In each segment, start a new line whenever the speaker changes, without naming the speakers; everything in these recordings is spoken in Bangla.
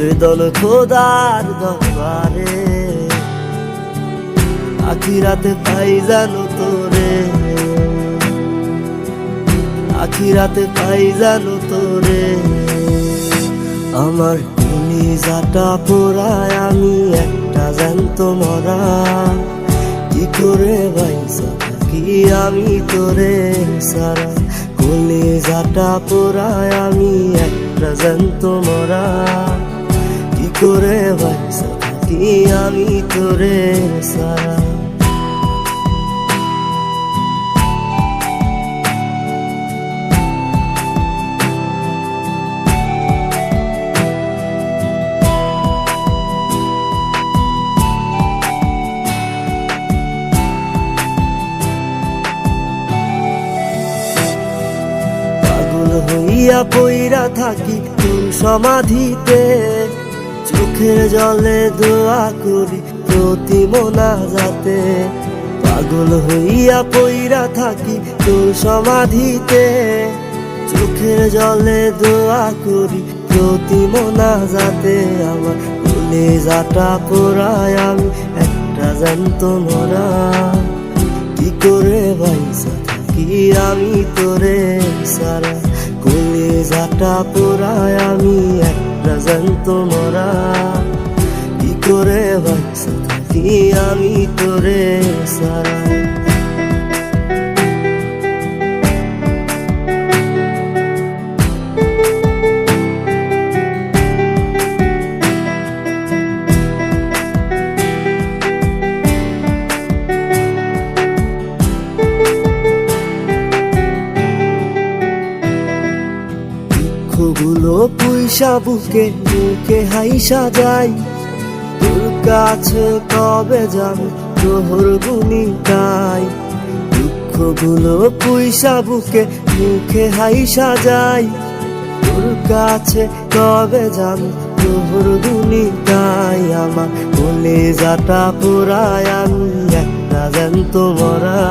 আবেদন খোদার দরবারে। আখিরাতে পাই জানো তোরে। আখিরাতে পাই জানো তোরে। আমার যাটা পোড়ায় আমি একটা জ্যান্ত মরা। কি করে বাইসা কি আমি তোরে সারা? কলে যাটা পোড়ায় আমি একটা জ্যান্ত মরা। করে থাকি আমি তোরে সারা হইয়া পইরা থাকি তোর সমাধিতে? চোখের জলে দোয়া করি প্রতি মোনা যাতে পাগল হইয়া পইরা থাকি তোর সমাধিতে। চোখের জলে দোয়া করি প্রতি মোনা যাতে আমার ভুলে যাটা পোড়ায় আমি, একটা জ্যান্ত মরা। কি করে বাইসা থাকি আমি তোরে সারা? কোলে যাটা পোড়ায় আমি একটা জ্যান্ত মরা কি করে বাইসা থাকি আমি তোরে সারা? দুঃখগুলো পুইসা বুকে মুখে হাইসা যাই তোর কাছে কবে যাবে তোহর গুনি তাই দুঃখগুলো পুইসা বুকে মুখে হাইসা যাই তোর কাছে কবে যাবে তোহর গুনি তাই আমার বলে যাটা আমি একটা জ্যান্ত মরা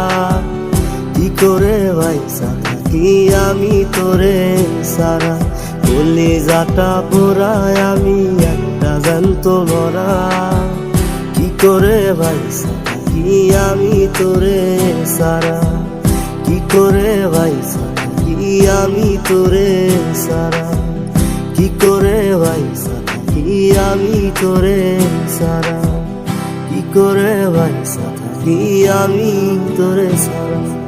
কি করে ভাইসা থাকি আমি তোরে? সারা বলে যাটা পোড়ায় আমি একটা জ্যান্ত মরা। কি করে ভাইসা থাকি আমি তোরে সারা? কি করে ভাইসা থাকি আমি তোরে সারা? কি করে ভাইসা থাকি আমি তোরে সারা? কি করে ভাইসা থাকি আমি তোরে সারা?